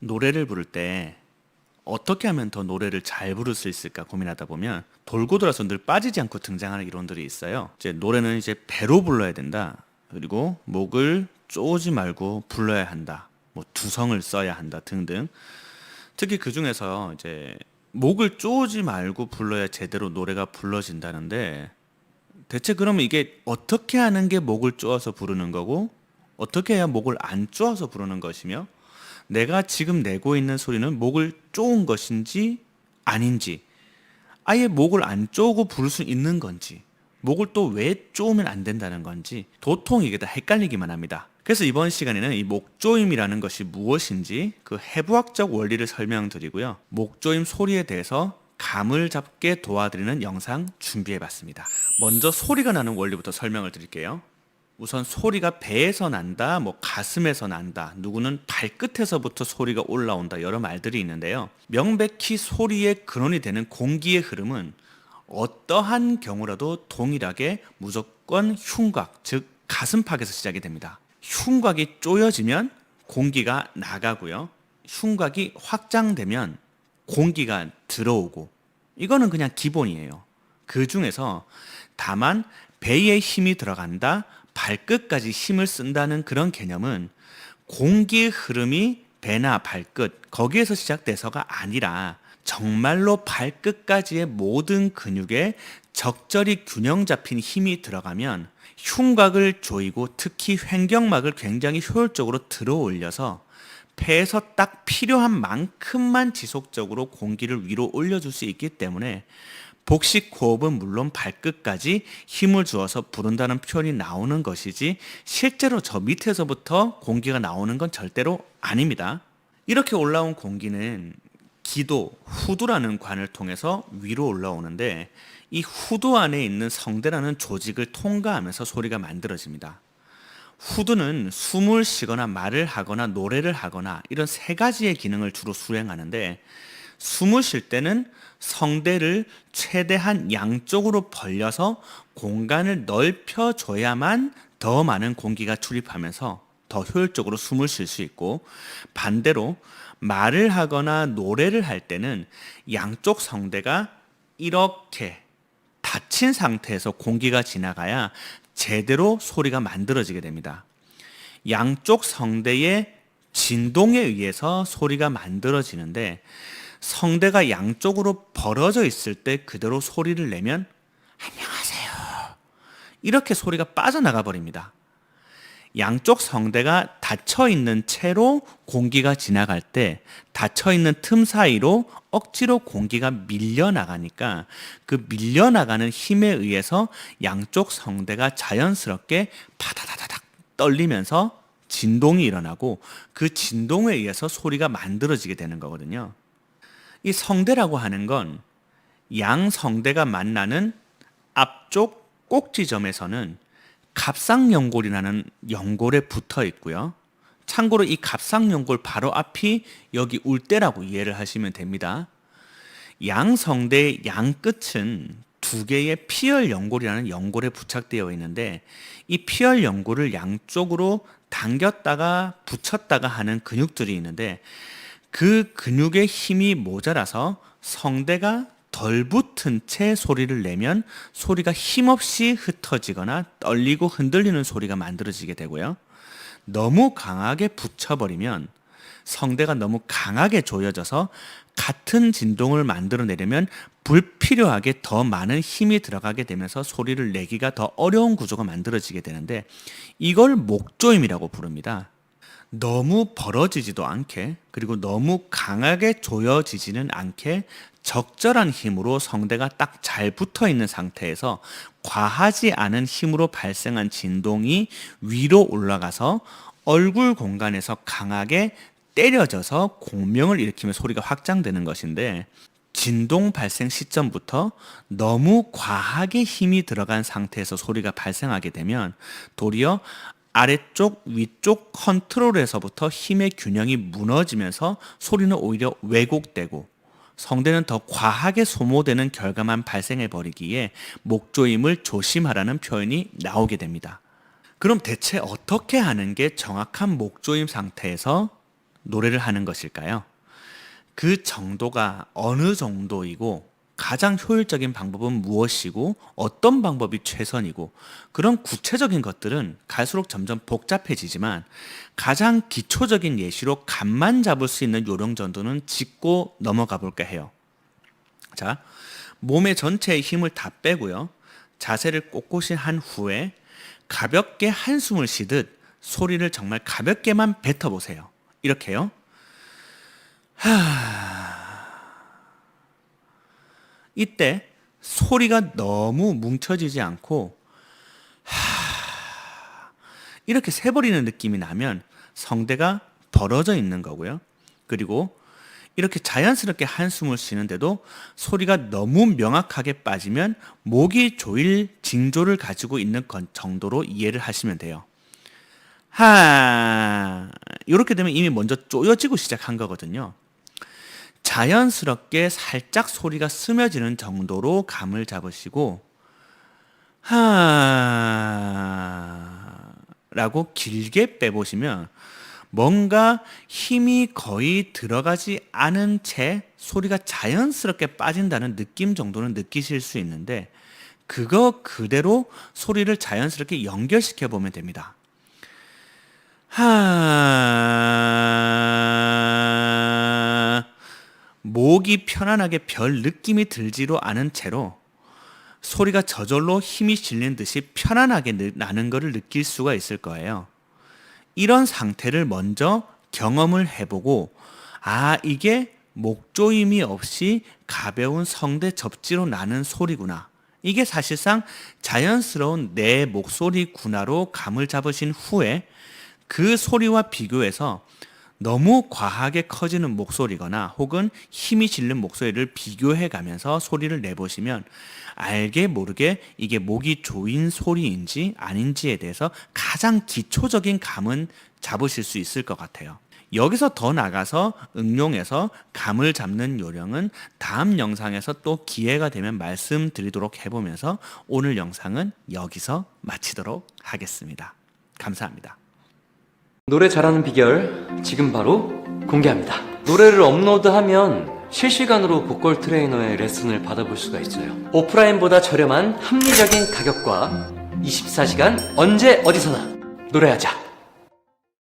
노래를 부를 때 어떻게 하면 더 노래를 잘 부를 수 있을까 고민하다 보면 돌고 돌아서 늘 빠지지 않고 등장하는 이론들이 있어요. 이제 노래는 이제 배로 불러야 된다. 그리고 목을 쪼지 말고 불러야 한다. 뭐 두성을 써야 한다 등등. 특히 그 중에서 이제 목을 쪼지 말고 불러야 제대로 노래가 불러진다는데 대체 그러면 이게 어떻게 하는 게 목을 쪼아서 부르는 거고 어떻게 해야 목을 안 쪼아서 부르는 것이며 내가 지금 내고 있는 소리는 목을 쪼은 것인지 아닌지 아예 목을 안 쪼고 부를 수 있는 건지 목을 또 왜 쪼으면 안 된다는 건지 도통 이게 다 헷갈리기만 합니다. 그래서 이번 시간에는 이 목조임이라는 것이 무엇인지 그 해부학적 원리를 설명드리고요. 목조임 소리에 대해서 감을 잡게 도와드리는 영상 준비해 봤습니다. 먼저 소리가 나는 원리부터 설명을 드릴게요. 우선 소리가 배에서 난다, 뭐 가슴에서 난다, 누구는 발끝에서부터 소리가 올라온다 여러 말들이 있는데요. 명백히 소리의 근원이 되는 공기의 흐름은 어떠한 경우라도 동일하게 무조건 흉곽, 즉 가슴팍에서 시작이 됩니다. 흉곽이 쪼여지면 공기가 나가고요. 흉곽이 확장되면 공기가 들어오고 이거는 그냥 기본이에요. 그 중에서 다만 배에 힘이 들어간다, 발끝까지 힘을 쓴다는 그런 개념은 공기의 흐름이 배나 발끝 거기에서 시작돼서가 아니라 정말로 발끝까지의 모든 근육에 적절히 균형 잡힌 힘이 들어가면 흉곽을 조이고 특히 횡격막을 굉장히 효율적으로 들어 올려서 폐에서 딱 필요한 만큼만 지속적으로 공기를 위로 올려줄 수 있기 때문에 복식 호흡은 물론 발끝까지 힘을 주어서 부른다는 표현이 나오는 것이지 실제로 저 밑에서부터 공기가 나오는 건 절대로 아닙니다. 이렇게 올라온 공기는 기도, 후두라는 관을 통해서 위로 올라오는데 이 후두 안에 있는 성대라는 조직을 통과하면서 소리가 만들어집니다. 후두는 숨을 쉬거나 말을 하거나 노래를 하거나 이런 세 가지의 기능을 주로 수행하는데 숨을 쉴 때는 성대를 최대한 양쪽으로 벌려서 공간을 넓혀 줘야만 더 많은 공기가 출입하면서 더 효율적으로 숨을 쉴 수 있고 반대로 말을 하거나 노래를 할 때는 양쪽 성대가 이렇게 닫힌 상태에서 공기가 지나가야 제대로 소리가 만들어지게 됩니다. 양쪽 성대의 진동에 의해서 소리가 만들어지는데 성대가 양쪽으로 벌어져 있을 때 그대로 소리를 내면 안녕하세요. 이렇게 소리가 빠져나가 버립니다. 양쪽 성대가 닫혀 있는 채로 공기가 지나갈 때 닫혀 있는 틈 사이로 억지로 공기가 밀려 나가니까 그 밀려 나가는 힘에 의해서 양쪽 성대가 자연스럽게 파다다다닥 떨리면서 진동이 일어나고 그 진동에 의해서 소리가 만들어지게 되는 거거든요. 이 성대라고 하는 건 양 성대가 만나는 앞쪽 꼭지점에서는 갑상연골이라는 연골에 붙어 있고요. 참고로 이 갑상연골 바로 앞이 여기 울대라고 이해를 하시면 됩니다. 양 성대의 양 끝은 두 개의 피열 연골이라는 연골에 부착되어 있는데 이 피열 연골을 양쪽으로 당겼다가 붙였다가 하는 근육들이 있는데 그 근육의 힘이 모자라서 성대가 덜 붙은 채 소리를 내면 소리가 힘없이 흩어지거나 떨리고 흔들리는 소리가 만들어지게 되고요. 너무 강하게 붙여버리면 성대가 너무 강하게 조여져서 같은 진동을 만들어내려면 불필요하게 더 많은 힘이 들어가게 되면서 소리를 내기가 더 어려운 구조가 만들어지게 되는데 이걸 목조임이라고 부릅니다. 너무 벌어지지도 않게 그리고 너무 강하게 조여지지는 않게 적절한 힘으로 성대가 딱 잘 붙어 있는 상태에서 과하지 않은 힘으로 발생한 진동이 위로 올라가서 얼굴 공간에서 강하게 때려져서 공명을 일으키며 소리가 확장되는 것인데 진동 발생 시점부터 너무 과하게 힘이 들어간 상태에서 소리가 발생하게 되면 도리어 아래쪽, 위쪽 컨트롤에서부터 힘의 균형이 무너지면서 소리는 오히려 왜곡되고 성대는 더 과하게 소모되는 결과만 발생해 버리기에 목조임을 조심하라는 표현이 나오게 됩니다. 그럼 대체 어떻게 하는 게 정확한 목조임 상태에서 노래를 하는 것일까요? 그 정도가 어느 정도이고 가장 효율적인 방법은 무엇이고 어떤 방법이 최선이고 그런 구체적인 것들은 갈수록 점점 복잡해지지만 가장 기초적인 예시로 감만 잡을 수 있는 요령 정도는 짚고 넘어가 볼까 해요. 자, 몸의 전체의 힘을 다 빼고요. 자세를 꼿꼿이 한 후에 가볍게 한숨을 쉬듯 소리를 정말 가볍게만 뱉어보세요. 이렇게요. 이때 소리가 너무 뭉쳐지지 않고 하 이렇게 새버리는 느낌이 나면 성대가 벌어져 있는 거고요. 그리고 이렇게 자연스럽게 한숨을 쉬는데도 소리가 너무 명확하게 빠지면 목이 조일 징조를 가지고 있는 건 정도로 이해를 하시면 돼요. 하 이렇게 되면 이미 먼저 쪼여지고 시작한 거거든요. 자연스럽게 살짝 소리가 스며지는 정도로 감을 잡으시고 하 라고 길게 빼보시면 뭔가 힘이 거의 들어가지 않은 채 소리가 자연스럽게 빠진다는 느낌 정도는 느끼실 수 있는데 그거 그대로 소리를 자연스럽게 연결시켜 보면 됩니다. 하 목이 편안하게 별 느낌이 들지도 않은 채로 소리가 저절로 힘이 실린 듯이 편안하게 느- 나는 것을 느낄 수가 있을 거예요. 이런 상태를 먼저 경험을 해보고 아 이게 목조임이 없이 가벼운 성대 접지로 나는 소리구나. 이게 사실상 자연스러운 내 목소리구나로 감을 잡으신 후에 그 소리와 비교해서 너무 과하게 커지는 목소리거나 혹은 힘이 실린 목소리를 비교해 가면서 소리를 내보시면 알게 모르게 이게 목이 조인 소리인지 아닌지에 대해서 가장 기초적인 감은 잡으실 수 있을 것 같아요. 여기서 더 나가서 응용해서 감을 잡는 요령은 다음 영상에서 또 기회가 되면 말씀드리도록 해보면서 오늘 영상은 여기서 마치도록 하겠습니다. 감사합니다. 노래 잘하는 비결 지금 바로 공개합니다. 노래를 업로드하면 실시간으로 보컬 트레이너의 레슨을 받아볼 수가 있어요. 오프라인보다 저렴한 합리적인 가격과 24시간 언제 어디서나 노래하자.